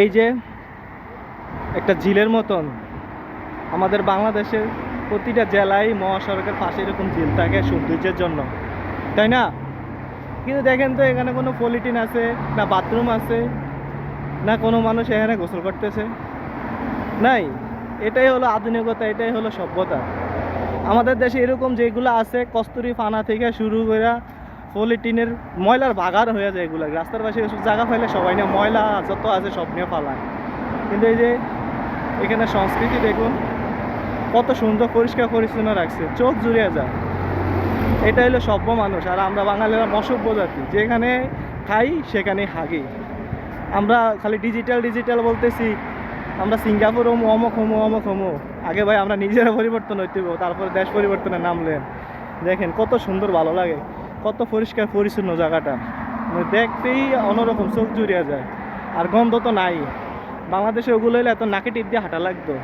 এই যে একটা ঝিলের মতন। আমাদের বাংলাদেশের প্রতিটা জেলায় মহাসড়কের পাশে এরকম ঝিল থাকে সৌন্দর্যের জন্য। তাই না? কিন্তু দেখেন তো এখানে কোনো পলিটিন আছে, না বাথরুম আছে, না কোনো মানুষ এখানে গোসল করতেছে। নাই, এটাই হলো আধুনিকতা, এটাই হলো সভ্যতা। আমাদের দেশে এরকম যেগুলো আছে, কস্তুরি ফানা থেকে শুরু করে পলিটিনের ময়লার বাগার হয়ে যায় এগুলো। রাস্তার পাশে এসব জায়গা ফেলে সবাই নিয়ে ময়লা যত আছে সব নিয়ে ফালায় কিন্তু এই যে এখানে সংস্কৃতি দেখুন, কত সুন্দর পরিষ্কার পরিচ্ছন্ন রাখছে, চোখ জুড়িয়ে যায়। এটা হলো সভ্য মানুষ, আর আমরা বাঙালিরা অসভ্য জাতি। যেখানে খাই সেখানে হাগি। আমরা খালি ডিজিটাল ডিজিটাল বলতেছি, আমরা সিঙ্গাপুর হমো অমুক হমো অমুক হমো আগে ভাই আমরা নিজেরা পরিবর্তন হইতে তারপরে দেশ পরিবর্তনে নামলেন দেখেন কত সুন্দর ভালো লাগে। কত পরিষ্কার পরিচ্ছন্ন জায়গাটা। মানে দেখতেই অন্যরকম, চোখ জুড়িয়ে যায়। আর গন্ধ তো নাই। বাংলাদেশে ওগুলো এলে এত নাকে টিপ দিয়ে হাঁটা লাগতো।